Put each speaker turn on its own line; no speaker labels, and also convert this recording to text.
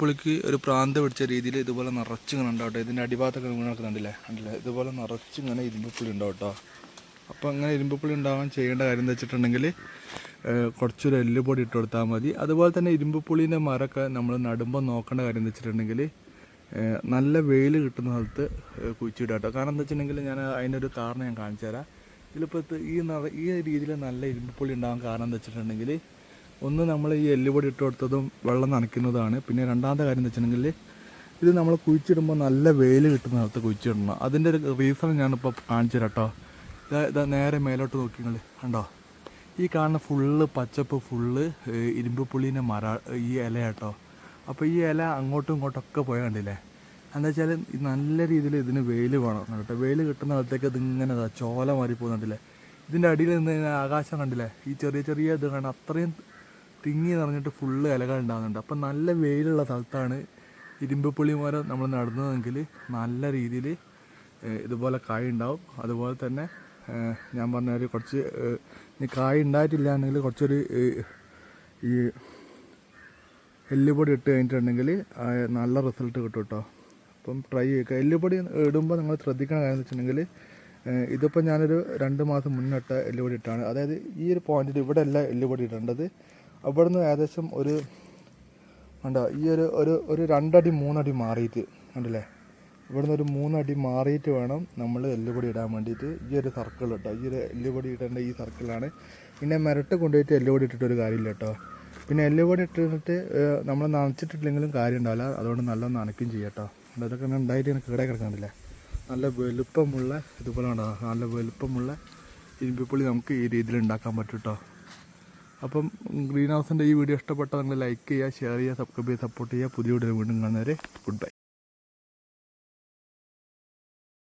ഇരുമ്പുള്ളിക്ക് ഒരു പ്രാന്ത് പിടിച്ച രീതിയിൽ ഇതുപോലെ നിറച്ചിങ്ങനെ ഉണ്ടാവട്ടെ ഇതിന്റെ അടിഭാഗത്തൊക്കെ നിങ്ങൾക്ക് കണ്ടില്ലേ കണ്ടില്ലേ? ഇതുപോലെ നിറച്ചിങ്ങനെ ഇരുമ്പുപ്പുള്ളി ഉണ്ടാവും കേട്ടോ. അപ്പോൾ അങ്ങനെ ഇരുമ്പുപ്പുള്ളി ഉണ്ടാവാൻ ചെയ്യേണ്ട കാര്യം എന്ന് വെച്ചിട്ടുണ്ടെങ്കിൽ കുറച്ചൊരു എല്ലുപൊടി ഇട്ട് കൊടുത്താൽ മതി. അതുപോലെ തന്നെ ഇരുമ്പുപ്പുള്ളീന്റെ മരമൊക്കെ നമ്മൾ നടുമ്പോൾ നോക്കേണ്ട കാര്യം എന്ന് വെച്ചിട്ടുണ്ടെങ്കിൽ നല്ല വെയിൽ കിട്ടുന്ന സ്ഥലത്ത് കുഴിച്ചിടുക കേട്ടോ. കാരണം എന്താ വെച്ചിട്ടുണ്ടെങ്കിൽ ഞാൻ അതിന്റെ ഒരു കാരണം ഞാൻ കാണിച്ചു തരാം. ഇതിലിപ്പോൾ ഈ ഈ രീതിയിൽ നല്ല ഇരുമ്പുപ്പുള്ളി ഉണ്ടാകാൻ കാരണം എന്താ വെച്ചിട്ടുണ്ടെങ്കിൽ ഒന്ന് നമ്മൾ ഈ എല്ലുപൊടി ഇട്ട് കൊടുത്തതും വെള്ളം നനയ്ക്കുന്നതാണ്. പിന്നെ രണ്ടാമത്തെ കാര്യം എന്ന് വെച്ചിട്ടുണ്ടെങ്കിൽ ഇത് നമ്മൾ കുഴിച്ചിടുമ്പോൾ നല്ല വെയിൽ കിട്ടുന്ന സ്ഥലത്ത് കുഴിച്ചിടണം. അതിന്റെ ഒരു റീസൺ ഞാനിപ്പോൾ കാണിച്ചു കേട്ടോ. ഇതാ നേരെ മേലോട്ട് നോക്കി കണ്ടോ? ഈ കാണുന്ന ഫുള്ള് പച്ചപ്പ് ഫുള്ള് ഇരുമ്പ് പുള്ളീന്റെ മര ഈ ഇല കേട്ടോ. അപ്പോൾ ഈ ഇല അങ്ങോട്ടും ഇങ്ങോട്ടും ഒക്കെ പോയാൽ കണ്ടില്ലേ? എന്താ വെച്ചാൽ നല്ല രീതിയിൽ ഇതിന് വെയിൽ വേണം കേട്ടോ വെയിൽ കിട്ടുന്ന അടുത്തേക്ക് ഇതിങ്ങനെ ചോല മാറി പോകുന്നുണ്ടല്ലേ? ഇതിന്റെ അടിയിൽ നിന്ന് ആകാശം കണ്ടില്ലേ? ഈ ചെറിയ ചെറിയ ഇത് കാണാൻ അത്രയും തിങ്ങി നിറഞ്ഞിട്ട് ഫുള്ള് ഇലകൾ ഉണ്ടാകുന്നുണ്ട്. അപ്പം നല്ല വെയിലുള്ള സ്ഥലത്താണ് ഇരുമ്പ് പുള്ളി മരം നമ്മൾ നടുന്നതെങ്കിൽ നല്ല രീതിയിൽ ഇതുപോലെ കായ ഉണ്ടാവും. അതുപോലെ തന്നെ ഞാൻ പറഞ്ഞ ഒരു കുറച്ച് ഇനി കായ ഉണ്ടായിട്ടില്ല എന്നെങ്കിൽ കുറച്ചൊരു ഈ എല്ലുപൊടി ഇട്ട് കഴിഞ്ഞിട്ടുണ്ടെങ്കിൽ നല്ല റിസൾട്ട് കിട്ടും കേട്ടോ. അപ്പം ട്രൈ ചെയ്യുക. എല്ലുപൊടി ഇടുമ്പോൾ നിങ്ങൾ ശ്രദ്ധിക്കണ കാര്യം എന്ന് വെച്ചിട്ടുണ്ടെങ്കിൽ ഇതിപ്പോൾ ഞാനൊരു രണ്ട് മാസം മുന്നിട്ട എല്ലുപൊടി ഇട്ടാണ്. അതായത് ഈ ഒരു പോയിന്റിൽ ഇവിടെ അല്ല എല്ലുപൊടി ഇടേണ്ടത്. അവിടുന്ന് ഏകദേശം ഒരു കണ്ടോ ഈ ഒരു ഒരു ഒരു രണ്ടടി മൂന്നടി മാറിയിട്ട് കണ്ടില്ലേ? ഇവിടുന്ന് ഒരു മൂന്നടി മാറിയിട്ട് വേണം നമ്മൾ എല്ലുപൊടി ഇടാൻ വേണ്ടിയിട്ട്. ഈ ഒരു സർക്കിൾ കേട്ടോ ഈ ഒരു എല്ലുപൊടി ഇടേണ്ട ഈ സർക്കിളാണ് പിന്നെ മിരട്ട് കൊണ്ടുപോയിട്ട് എല്ലുപൊടി ഇട്ടിട്ട് ഒരു കാര്യമില്ല കേട്ടോ പിന്നെ എല്ലുപൊടി ഇട്ടിട്ട് നമ്മൾ നനച്ചിട്ടില്ലെങ്കിലും കാര്യം ഉണ്ടാവില്ല അതുകൊണ്ട് നല്ല നനയ്ക്കും ചെയ്യാം കേട്ടോ അതൊക്കെ ഉണ്ടായിട്ട് ഇങ്ങനെ കീടെ കിടക്കുന്നില്ലേ നല്ല വലുപ്പമുള്ള ഇതുപോലെ ഉണ്ടാകാം നല്ല വലുപ്പമുള്ള ഇരുമ്പിപ്പുള്ളി നമുക്ക് ഈ രീതിയിൽ ഉണ്ടാക്കാൻ പറ്റും കേട്ടോ അപ്പം ഗ്രീൻ ഹൗസിന്റെ ഈ വീഡിയോ ഇഷ്ടപ്പെട്ടാൽ നിങ്ങൾ ലൈക്ക് ചെയ്യുക ഷെയർ ചെയ്യുക സബ്സ്ക്രൈബ് ചെയ്യുക സപ്പോർട്ട് ചെയ്യുക. പുതിയ വീഡിയോ വീണ്ടും കാണുന്നവരെ ഗുഡ് ബൈ